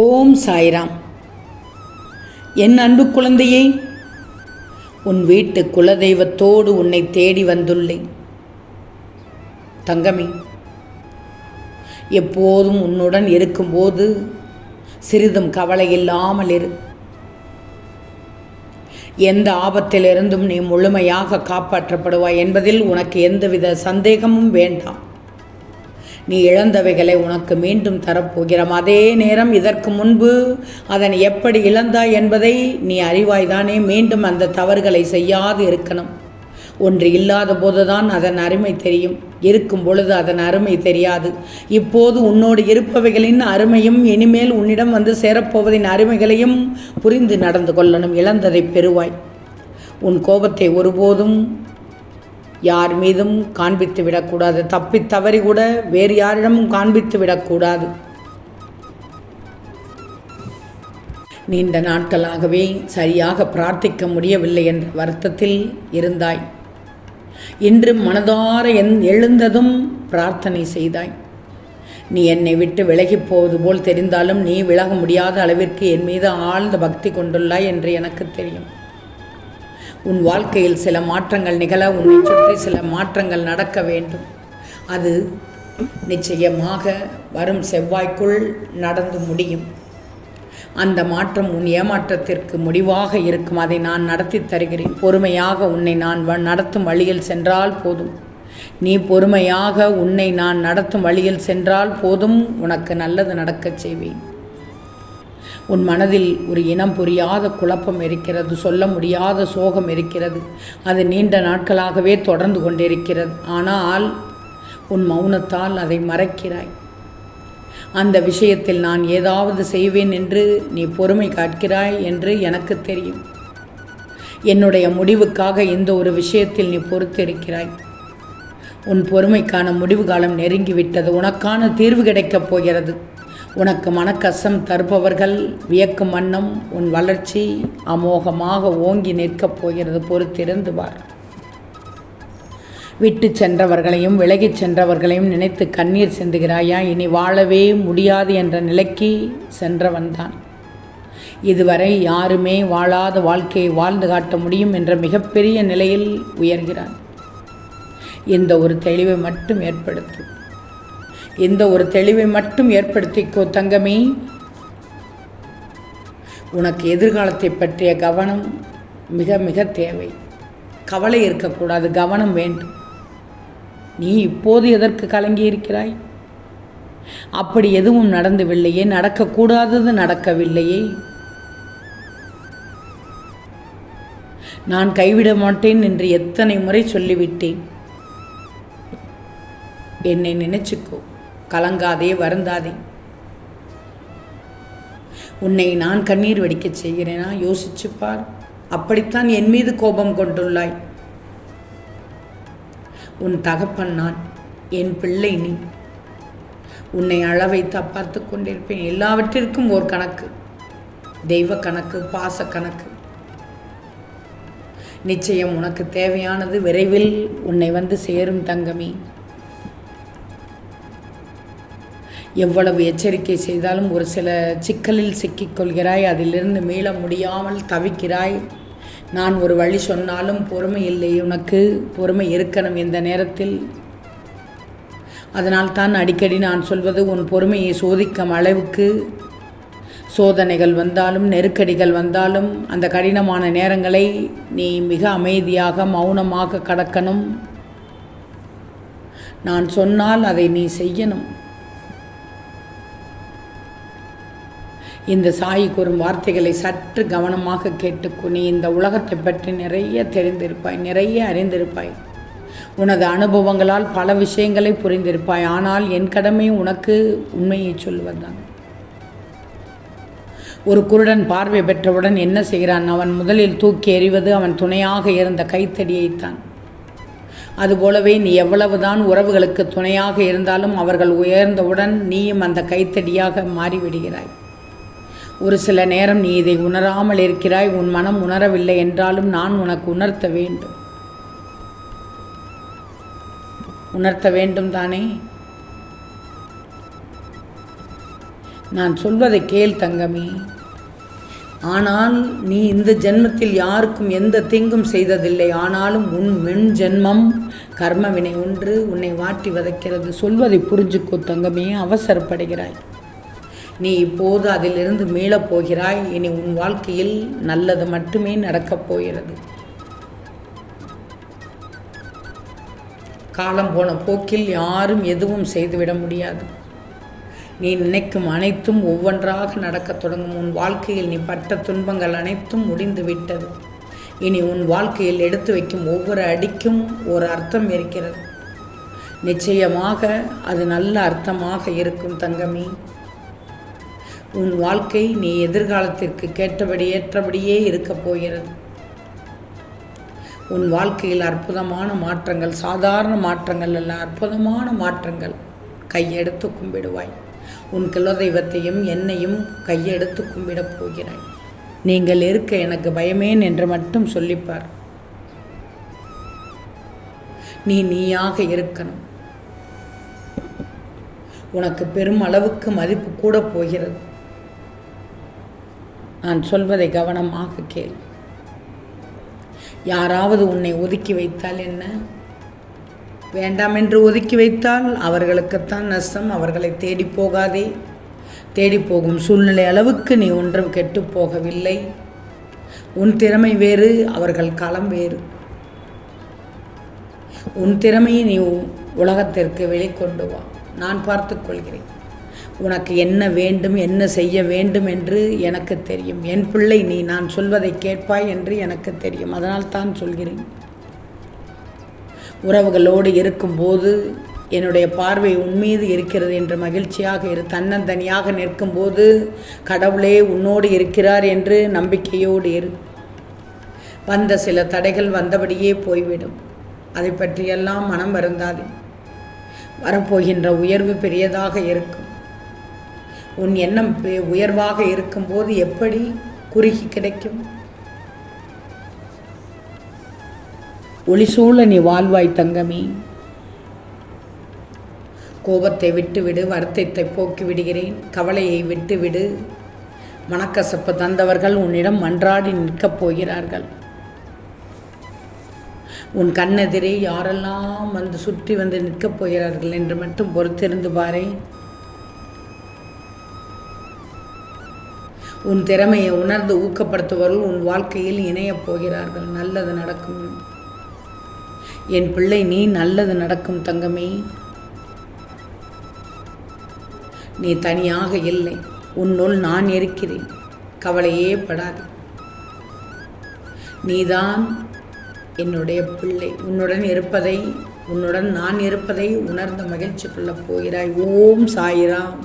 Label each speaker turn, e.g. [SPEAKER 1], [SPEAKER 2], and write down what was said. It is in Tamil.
[SPEAKER 1] ஓம் சாய்ராம். என் அன்பு குழந்தையே உன் வீட்டு குலதெய்வத்தோடு உன்னை தேடி வந்துள்ளேன். தங்கமே எப்போதும் உன்னுடன் இருக்கும்போது சிறிதும் கவலை இல்லாமல் இரு. எந்த ஆபத்திலிருந்தும் நீ முழுமையாக காப்பாற்றப்படுவாய் என்பதில் உனக்கு எந்தவித சந்தேகமும் வேண்டாம். நீ இழந்தவைகளை உனக்கு மீண்டும் தரப்போகிறோம். அதே நேரம் இதற்கு முன்பு அதனை எப்படி இழந்தாய் என்பதை நீ அறிவாய்தானே. மீண்டும் அந்த தவறுகளை செய்யாது இருக்கணும். ஒன்று இல்லாத போதுதான் அதன் அருமை தெரியும். இருக்கும் பொழுது அதன் அருமை தெரியாது. இப்போது உன்னோடு இருப்பவைகளின் அருமையும் இனிமேல் உன்னிடம் வந்து சேரப்போவதின் அருமைகளையும் புரிந்து நடந்து கொள்ளணும். இழந்ததை பெறுவாய். உன் கோபத்தை ஒருபோதும் யார் மீதும் காண்பித்து விடக்கூடாது. தப்பி தவறி கூட வேறு யாரிடமும் காண்பித்து விடக்கூடாது. நீண்ட நாட்களாகவே சரியாக பிரார்த்திக்க முடியவில்லை என்ற வருத்தத்தில் இருந்தாய். இன்று மனதார என் எழுந்ததும் பிரார்த்தனை செய்தாய். நீ என்னை விட்டு விலகிப் போவது போல் தெரிந்தாலும் நீ விலக முடியாத அளவிற்கு என் மீது ஆழ்ந்த பக்தி கொண்டுள்ளாய் என்று எனக்கு தெரியும். உன் வாழ்க்கையில் சில மாற்றங்கள் நிகழ உன்னை சுற்றி சில மாற்றங்கள் நடக்க வேண்டும். அது நிச்சயமாக வரும் செவ்வாய்க்குள் நடந்து முடியும். அந்த மாற்றம் உன் ஏமாற்றத்திற்கு முடிவாக இருக்கும். அதை நான் நடத்தி தருகிறேன். பொறுமையாக உன்னை நான் வ- நடத்தும் வழியில் சென்றால் போதும். நீ பொறுமையாக உன்னை நான் நடத்தும் வழியில் சென்றால் போதும். உனக்கு நல்லது நடக்கச் செய்வேன். உன் மனதில் ஒரு இனம் புரியாத குழப்பம் இருக்கிறது சொல்ல முடியாத சோகம் இருக்கிறது. அது நீண்ட நாட்களாகவே தொடர்ந்து கொண்டிருக்கிறது. ஆனால் உன் மௌனத்தால் அதை மறைக்கிறாய். அந்த விஷயத்தில் நான் ஏதாவது செய்வேன் என்று நீ பொறுமை காட்கிறாய் என்று எனக்கு தெரியும். என்னுடைய முடிவுக்காக இந்த ஒரு விஷயத்தில் நீ பொறுத்திருக்கிறாய். உன் பொறுமைக்கான முடிவு காலம் நெருங்கிவிட்டது. உனக்கான தீர்வு கிடைக்கப் போகிறது. உனக்கு மனக்கசம் தருபவர்கள் வியக்கும் வண்ணம் உன் வளர்ச்சி அமோகமாக ஓங்கி நிற்கப் போகிறது பொறுத்திருந்துவார் விட்டு சென்றவர்களையும் விலகிச் சென்றவர்களையும் நினைத்து கண்ணீர் சிந்துகிறாயா? இனி வாழவே முடியாது என்ற நிலைக்கு சென்றவன்தான் இதுவரை யாருமே வாழாத வாழ்க்கையை வாழ்ந்து காட்ட முடியும் என்ற மிகப்பெரிய நிலையில் உயர்கிறான். இந்த ஒரு தெளிவை மட்டும் ஏற்படுத்தும் இந்த ஒரு தெளிவை மட்டும் ஏற்படுத்திக்கோ தங்கமே. உனக்கு எதிர்காலத்தை பற்றிய கவனம் மிக மிக தேவை. கவலை இருக்கக்கூடாது கவனம் வேண்டும். நீ இப்போது எதற்கு கலங்கி இருக்கிறாய்? அப்படி எதுவும் நடந்தவில்லையே நடக்கக்கூடாதது நடக்கவில்லையே. நான் கைவிட மாட்டேன் என்று எத்தனை முறை சொல்லிவிட்டேன். என்னை நினைச்சுக்கோ. கலங்காதே வருந்தாதே. உன்னை நான் கண்ணீர் வடிக்க செய்கிறேனா? யோசிச்சு பார். அப்படித்தான் என் மீது கோபம் கொண்டுள்ளாய். உன் தகப்பன் நான் என் பிள்ளை நீ. உன்னை அழ வைத்து பார்த்து கொண்டிருப்பேன். எல்லாவற்றிற்கும் ஓர் கணக்கு. தெய்வ கணக்கு பாச கணக்கு. நிச்சயம் உனக்கு தேவையானது விரைவில் உன்னை வந்து சேரும் தங்கமே. எவ்வளவு எச்சரிக்கை செய்தாலும் ஒரு சில சிக்கலில் சிக்கிக்கொள்கிறாய் அதிலிருந்து மீள முடியாமல் தவிக்கிறாய். நான் ஒரு வழி சொன்னாலும் பொறுமை இல்லை உனக்கு பொறுமை இருக்கணும் இந்த நேரத்தில். அதனால் தான் அடிக்கடி நான் சொல்வது உன் பொறுமையை சோதிக்கும் அளவுக்கு. சோதனைகள் வந்தாலும் நெருக்கடிகள் வந்தாலும் அந்த கடினமான நேரங்களை நீ மிக அமைதியாக மௌனமாக கடக்கணும். நான் சொன்னால் அதை நீ செய்யணும். இந்த சாயி கூறும் வார்த்தைகளை சற்று கவனமாக கேட்டுக்கோ நீ இந்த உலகத்தை பற்றி நிறைய தெரிந்திருப்பாய் நிறைய அறிந்திருப்பாய். உனது அனுபவங்களால் பல விஷயங்களை புரிந்திருப்பாய் ஆனால் என் கடமை உனக்கு உண்மையை சொல்வதுதான் ஒரு குருடன் பார்வை பெற்றவுடன் என்ன செய்கிறான்? அவன் முதலில் தூக்கி எறிவது அவன் துணையாக இருந்த கைத்தடியைத்தான். அதுபோலவே நீ எவ்வளவுதான் உறவுகளுக்கு துணையாக இருந்தாலும் அவர்கள் உயர்ந்தவுடன் நீயும் அந்த கைத்தடியாக மாறிவிடுகிறாய். ஒரு சில நேரம் நீ இதை உணராமல் இருக்கிறாய். உன் மனம் உணரவில்லை என்றாலும் நான் உனக்கு உணர்த்த வேண்டும். உணர்த்த வேண்டும் தானே? நான் சொல்வதை கேள் தங்கமே. ஆனால் நீ இந்த ஜென்மத்தில் யாருக்கும் எந்த தீங்கும் செய்ததில்லை. ஆனாலும் உன் மென் ஜென்மம் கர்மவினை ஒன்று உன்னை வாட்டி வதைக்கிறது. சொல்வதை புரிஞ்சுக்கோ தங்கமே அவசரப்படுகிறாய். நீ இப்போது அதிலிருந்து மீளப் போகிறாய் இனி உன் வாழ்க்கையில் நல்லது மட்டுமே நடக்கப் போகிறது. காலம் போன போக்கில் யாரும் எதுவும் செய்துவிட முடியாது. நீ நினைக்கும் அனைத்தும் ஒவ்வொன்றாக நடக்கத் தொடங்கும். உன் வாழ்க்கையில் நீ பட்ட துன்பங்கள் அனைத்தும் முடிந்து விட்டது. இனி உன் வாழ்க்கையில் எடுத்து வைக்கும் ஒவ்வொரு அடிக்கும் ஒரு அர்த்தம் இருக்கிறது. நிச்சயமாக அது நல்ல அர்த்தமாக இருக்கும் தங்கமி. உன் வாழ்க்கை நீ எதிர்காலத்திற்கு கேட்டபடி ஏற்றபடியே இருக்கப் போகிறது. உன் வாழ்க்கையில் அற்புதமான மாற்றங்கள் சாதாரண மாற்றங்கள் அல்ல அற்புதமான மாற்றங்கள். கையெடுத்து கும்பிடுவாய். உன் குலதெய்வத்தையும் என்னையும் கையெடுத்து கும்பிடப் போகிறாய். நீங்கள் இருக்க எனக்கு பயமேன் என்று மட்டும் சொல்லிப்பார். நீ நீயாக இருக்கணும். உனக்கு பெரும் அளவுக்கு மதிப்பு கூட போகிறது. நான் சொல்வதை கவனமாக கேள். யாராவது உன்னை ஒதுக்கி வைத்தால் என்ன? வேண்டாம் என்று ஒதுக்கி வைத்தால் அவர்களுக்குத்தான் நஷ்டம் அவர்களை தேடி போகாதே. தேடி போகும் சூழ்நிலை அளவுக்கு நீ ஒன்றும் கெட்டு போகவில்லை. உன் திறமை வேறு அவர்கள் களம் வேறு. உன் திறமையை நீ உலகத்திற்கு வெளிக்கொண்டு வா. நான் பார்த்துக்கொள்கிறேன் உனக்கு என்ன வேண்டும் என்ன செய்ய வேண்டும் என்று எனக்கு தெரியும். என் பிள்ளை நீ நான் சொல்வதை கேட்பாய் என்று எனக்கு தெரியும். அதனால் தான் சொல்கிறேன். உறவுகளோடு இருக்கும்போது என்னுடைய பார்வை உன்மீது இருக்கிறது என்று மகிழ்ச்சியாக இரு. தன்னந்தனியாக நிற்கும்போது கடவுளே உன்னோடு இருக்கிறார் என்று நம்பிக்கையோடு இரு. வந்த சில தடைகள் வந்தபடியே போய்விடும். அதை பற்றியெல்லாம் மனம் வருந்தாது. வரப்போகின்ற உயர்வு பெரியதாக இருக்கும். உன் எண்ணம் உயர்வாக இருக்கும்போது எப்படி குறுகி கிடைக்கும்? ஒளிசூழ நீ வாழ்வாய் தங்கமே. கோபத்தை விட்டுவிடு வருத்தத்தை போக்கி விடுகிறேன். கவலையை விட்டுவிடு. மனக்கசப்பு தந்தவர்கள் உன்னிடம் மன்றாடி நிற்கப் போகிறார்கள். உன் கண்ணெதிரே யாரெல்லாம் வந்து சுற்றி வந்து நிற்கப் போகிறார்கள் என்று மட்டும் பொறுத்திருந்து பாரேன். உன் திறமையை உணர்ந்து ஊக்கப்படுத்துபவர்கள் உன் வாழ்க்கையில் இணையப் போகிறார்கள். நல்லது நடக்கும். என் பிள்ளை நீ நல்லது நடக்கும் தங்கமே. நீ தனியாக இல்லை. உன்னுள் நான் இருக்கிறேன். கவலையே படாது. நீதான் என்னுடைய பிள்ளை. உன்னுடன் இருப்பதை உன்னுடன் நான் இருப்பதை உணர்ந்து மகிழ்ச்சி கொள்ளப் போகிறாய். ஓம் சாயிராம்.